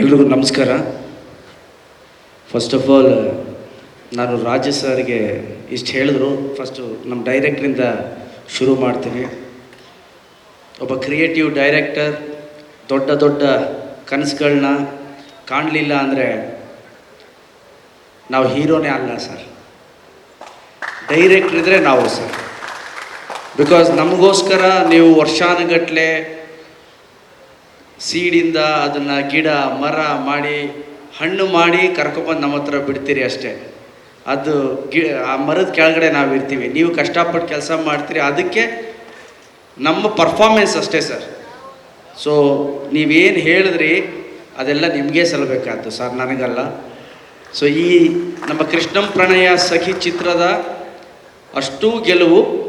ಎಲ್ರಿಗೂ ನಮಸ್ಕಾರ. First of all ನಾನು ರಾಜ ಸರ್ಗೆ ಇಷ್ಟು ಹೇಳಿದ್ರು. ಫಸ್ಟು ನಮ್ಮ ಡೈರೆಕ್ಟ್ರಿಂದ ಶುರು ಮಾಡ್ತೀನಿ. ಒಬ್ಬ ಕ್ರಿಯೇಟಿವ್ ಡೈರೆಕ್ಟರ್ ದೊಡ್ಡ ದೊಡ್ಡ ಕನಸುಗಳನ್ನ ಕಾಣಲಿಲ್ಲ ಅಂದರೆ ನಾವು ಹೀರೋನೇ ಅಲ್ಲ ಸರ್. ಡೈರೆಕ್ಟ್ರ್ ಇದ್ದರೆ ನಾವು ಸರ್. ಬಿಕಾಸ್ ನಮಗೋಸ್ಕರ ನೀವು ವರ್ಷಾನುಗಟ್ಲೆ ಸೀಡಿಂದ ಅದನ್ನು ಗಿಡ, ಮರ ಮಾಡಿ, ಹಣ್ಣು ಮಾಡಿ ಕರ್ಕೊಬಂದು ನಮ್ಮ ಹತ್ರ ಬಿಡ್ತೀರಿ ಅಷ್ಟೇ. ಅದು ಗಿ, ಆ ಮರದ ಕೆಳಗಡೆ ನಾವು ಇರ್ತೀವಿ. ನೀವು ಕಷ್ಟಪಟ್ಟು ಕೆಲಸ ಮಾಡ್ತೀರಿ. ಅದಕ್ಕೆ ನಮ್ಮ ಪರ್ಫಾರ್ಮೆನ್ಸ್ ಅಷ್ಟೇ ಸರ್. ಸೊ ನೀವೇನು ಹೇಳಿದ್ರಿ, ಅದೆಲ್ಲ ನಿಮಗೆ ಸಲ್ಲಬೇಕಾದ್ದು ಸರ್, ನನಗಲ್ಲ. ಸೊ ಈ ನಮ್ಮ ಕೃಷ್ಣಂ ಪ್ರಣಯ ಸಖಿ ಚಿತ್ರದ ಅಷ್ಟೂ ಗೆಲುವು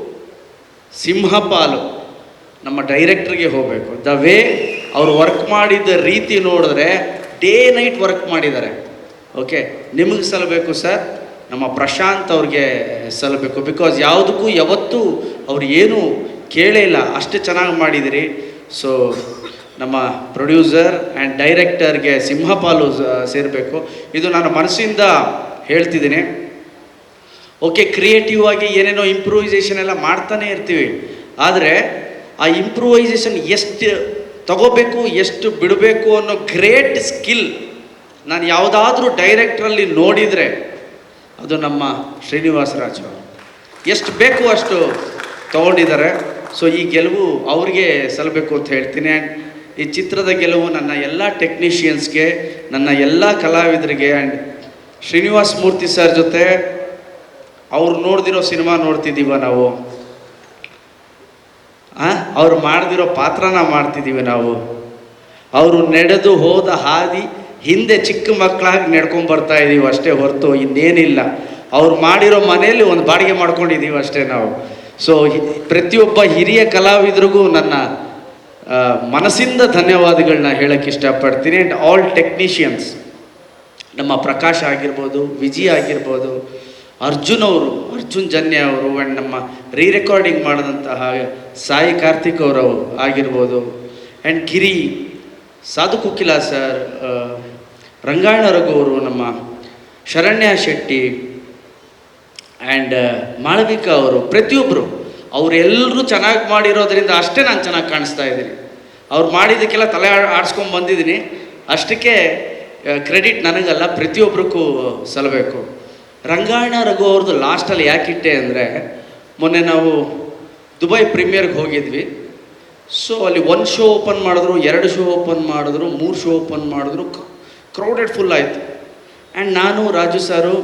ಸಿಂಹಪಾಲು, ನಮ್ಮ ಡೈರೆಕ್ಟ್ರಿಗೆ ಹೋಗಬೇಕು. ದ ವೇ ಅವ್ರು ವರ್ಕ್ ಮಾಡಿದ ರೀತಿ ನೋಡಿದ್ರೆ ಡೇ ನೈಟ್ ವರ್ಕ್ ಮಾಡಿದ್ದಾರೆ. ಓಕೆ ನಿಮಗೆ ಸಲ್ಲಬೇಕು ಸರ್ ನಮ್ಮ ಪ್ರಶಾಂತ್ ಅವ್ರಿಗೆ ಸಲ್ಲಬೇಕು ಬಿಕಾಸ್ ಯಾವುದಕ್ಕೂ ಯಾವತ್ತೂ ಅವ್ರು ಏನೂ ಕೇಳೇ ಇಲ್ಲ. ಅಷ್ಟು ಚೆನ್ನಾಗಿ ಮಾಡಿದಿರಿ. ಸೊ ನಮ್ಮ ಪ್ರೊಡ್ಯೂಸರ್ ಆ್ಯಂಡ್ ಡೈರೆಕ್ಟರ್ಗೆ ಸಿಂಹಪಾಲು ಸೇರಬೇಕು. ಇದು ನಾನು ಮನಸ್ಸಿಂದ ಹೇಳ್ತಿದ್ದೀನಿ. ಓಕೆ ಕ್ರಿಯೇಟಿವ್ ಆಗಿ ಏನೇನೋ ಇಂಪ್ರೂವೈಸೇಷನ್ ಎಲ್ಲ ಮಾಡ್ತಾನೆ ಇರ್ತೀವಿ. ಆದರೆ, ಆ ಇಂಪ್ರೂವೈಸೇಷನ್ ಎಷ್ಟು ತಗೋಬೇಕು, ಎಷ್ಟು ಬಿಡಬೇಕು ಅನ್ನೋ ಗ್ರೇಟ್ ಸ್ಕಿಲ್ ನಾನು ಯಾವುದಾದ್ರೂ ಡೈರೆಕ್ಟ್ರಲ್ಲಿ ನೋಡಿದರೆ ಅದು ನಮ್ಮ ಶ್ರೀನಿವಾಸ ರಾಜು ಎಷ್ಟು ಬೇಕು ಅಷ್ಟು ತಗೊಂಡಿದ್ದಾರೆ. ಸೊ ಈ ಗೆಲುವು ಅವ್ರಿಗೆ ಸಲ್ಲಬೇಕು ಅಂತ ಹೇಳ್ತೀನಿ. ಆ್ಯಂಡ್ ಈ ಚಿತ್ರದ ಗೆಲುವು ನನ್ನ ಎಲ್ಲ ಟೆಕ್ನಿಷಿಯನ್ಸ್ಗೆ, ನನ್ನ ಎಲ್ಲ ಕಲಾವಿದರಿಗೆ ಆ್ಯಂಡ್ ಶ್ರೀನಿವಾಸ್ ಮೂರ್ತಿ ಸರ್ ಜೊತೆ ಅವ್ರು ನೋಡ್ದಿರೋ ಸಿನಿಮಾ ನೋಡ್ತಿದ್ದೀವ ನಾವು. ಅವ್ರು ಮಾಡ್ದಿರೋ ಪಾತ್ರನ ಮಾಡ್ತಿದ್ದೀವಿ ನಾವು. ಅವರು ನಡೆದು ಹೋದ ಹಾದಿ ಹಿಂದೆ ಚಿಕ್ಕ ಮಕ್ಕಳಾಗಿ ನಡ್ಕೊಂಬರ್ತಾ ಇದ್ದೀವಿ ಅಷ್ಟೇ ಹೊರತು ಇನ್ನೇನಿಲ್ಲ. ಅವ್ರು ಮಾಡಿರೋ ಮನೆಯಲ್ಲಿ ಒಂದು ಬಾಡಿಗೆ ಮಾಡ್ಕೊಂಡಿದ್ದೀವಿ ಅಷ್ಟೇ ನಾವು. ಸೊ ಪ್ರತಿಯೊಬ್ಬ ಹಿರಿಯ ಕಲಾವಿದರಿಗೂ ನನ್ನ ಮನಸ್ಸಿಂದ ಧನ್ಯವಾದಗಳನ್ನ ಹೇಳಕ್ಕೆ ಇಷ್ಟಪಡ್ತೀನಿ. ಆ್ಯಂಡ್ ಆಲ್ ಟೆಕ್ನಿಷಿಯನ್ಸ್ ನಮ್ಮ ಪ್ರಕಾಶ್ ಆಗಿರ್ಬೋದು, ವಿಜಿ ಆಗಿರ್ಬೋದು ಅರ್ಜುನ್ ಅವರು, ಅರ್ಜುನ್ ಜನ್ಯ ಅವರು ಆ್ಯಂಡ್ ನಮ್ಮ ರೀ ರೆಕಾರ್ಡಿಂಗ್ ಮಾಡಿದಂತಹ ಸಾಯಿ ಕಾರ್ತಿಕ್ ಅವರು ಆಗಿರ್ಬೋದು. ಆ್ಯಂಡ್ ಗಿರಿ ಸಾಧು ಕುಕ್ಕಿಲ ಸರ್ ರಂಗಾಯಣ ರಘು ಅವರು ನಮ್ಮ ಶರಣ್ಯ ಶೆಟ್ಟಿ ಆ್ಯಂಡ್ ಮಾಳವಿಕಾ ಅವರು ಪ್ರತಿಯೊಬ್ಬರು ಅವರೆಲ್ಲರೂ ಚೆನ್ನಾಗಿ ಮಾಡಿರೋದ್ರಿಂದ ಅಷ್ಟೇ ನಾನು ಚೆನ್ನಾಗಿ ಕಾಣಿಸ್ತಾ ಇದ್ದೀನಿ. ಅವ್ರು ಮಾಡಿದ್ದಕ್ಕೆಲ್ಲ ತಲೆ ಆಡಿಸ್ಕೊಂಡು ಬಂದಿದ್ದೀನಿ. ಅಷ್ಟಕ್ಕೆ ಕ್ರೆಡಿಟ್ ನನಗಲ್ಲ ಪ್ರತಿಯೊಬ್ಬರಿಗೂ ಸಲ್ಲಬೇಕು ರಂಗಾಯಣ ರಘು ಅವ್ರದ್ದು ಲಾಸ್ಟಲ್ಲಿ ಯಾಕಿಟ್ಟೆ ಅಂದರೆ, ಮೊನ್ನೆ ನಾವು ದುಬೈ ಪ್ರೀಮಿಯರ್ಗೆ ಹೋಗಿದ್ವಿ. ಸೊ ಅಲ್ಲಿ ಒಂದು ಶೋ ಓಪನ್ ಮಾಡಿದ್ರು, ಎರಡು ಶೋ ಓಪನ್ ಮಾಡಿದ್ರು, ಮೂರು ಶೋ ಓಪನ್ ಮಾಡಿದ್ರು ಕ್ರೌಡೆಡ್ ಫುಲ್ ಆಯಿತು. ಆ್ಯಂಡ್ ನಾನು, ರಾಜು ಸಾರು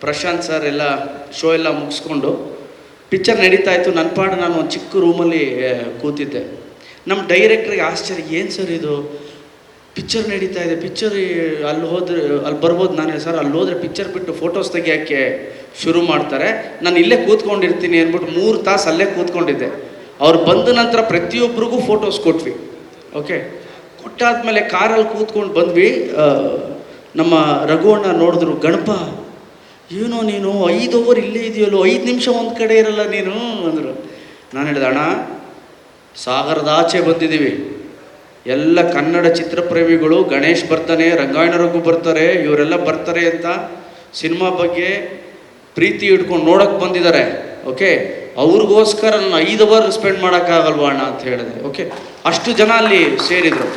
ಪ್ರಶಾಂತ್ ಸರ್ ಎಲ್ಲ ಶೋ ಎಲ್ಲ ಮುಗಿಸ್ಕೊಂಡು ಪಿಕ್ಚರ್ ನಡೀತಾ ಇತ್ತು. ನನ್ನ ಪಾಡು ನಾನು ಒಂದು ಚಿಕ್ಕ ರೂಮಲ್ಲಿ ಕೂತಿದ್ದೆ. ನಮ್ಮ ಡೈರೆಕ್ಟ್ರಿಗೆ ಆಶ್ಚರ್ಯ, ಏನು ಸರ್ ಇದು? ಪಿಕ್ಚರ್ ನಡೀತಾ ಇದೆ. ಪಿಕ್ಚರ್ ಅಲ್ಲಿ ಹೋದ್ರೆ, ಅಲ್ಲಿ ಬರ್ಬೋದು. ನಾನು ಸರ್, ಅಲ್ಲಿ ಹೋದ್ರೆ ಪಿಕ್ಚರ್ ಬಿಟ್ಟು ಫೋಟೋಸ್ ತೆಗಿಯೋಕ್ಕೆ ಶುರು ಮಾಡ್ತಾರೆ. ನಾನು ಇಲ್ಲೇ ಕೂತ್ಕೊಂಡಿರ್ತೀನಿ ಅಂದ್ಬಿಟ್ಟು ಮೂರು ತಾಸು ಅಲ್ಲೇ ಕೂತ್ಕೊಂಡಿದ್ದೆ. ಅವ್ರು ಬಂದ ನಂತರ ಪ್ರತಿಯೊಬ್ಬರಿಗೂ ಫೋಟೋಸ್ ಕೊಟ್ವಿ. ಓಕೆ ಕೊಟ್ಟಾದ್ಮೇಲೆ ಕಾರಲ್ಲಿ ಕೂತ್ಕೊಂಡು ಬಂದ್ವಿ. ನಮ್ಮ ರಘುವಣ್ಣ ನೋಡಿದ್ರು, ಗಣಪ, ಏನೋ ನೀನು ಐದು ಓವರ್ ಇಲ್ಲೇ ಇದೆಯಲ್ಲೋ, ಐದು ನಿಮಿಷ ಒಂದು ಕಡೆ ಇರಲ್ಲ ನೀನು? ಅಂದರು. ನಾನು ಹೇಳಿದೆ, ಅಣ್ಣ, ಸಾಗರದ ಆಚೆ ಬಂದಿದ್ದೀವಿ. ಎಲ್ಲ ಕನ್ನಡ ಚಿತ್ರಪ್ರೇಮಿಗಳು, ಗಣೇಶ್ ಬರ್ತಾನೆ, ರಂಗಾಯಣ ರಘು ಬರ್ತಾರೆ, ಇವರೆಲ್ಲ ಬರ್ತಾರೆ ಅಂತ ಸಿನಿಮಾ ಬಗ್ಗೆ ಪ್ರೀತಿ ಇಟ್ಕೊಂಡು ನೋಡಕ್ಕೆ ಬಂದಿದ್ದಾರೆ. ಓಕೆ ಅವ್ರಿಗೋಸ್ಕರ ನಾನು ಐದು ಅವರ್ ಸ್ಪೆಂಡ್ ಮಾಡೋಕ್ಕಾಗಲ್ವಾ ಅಣ್ಣ ಅಂತ ಹೇಳಿದೆ ಓಕೆ ಅಷ್ಟು ಜನ ಅಲ್ಲಿ ಸೇರಿದರು.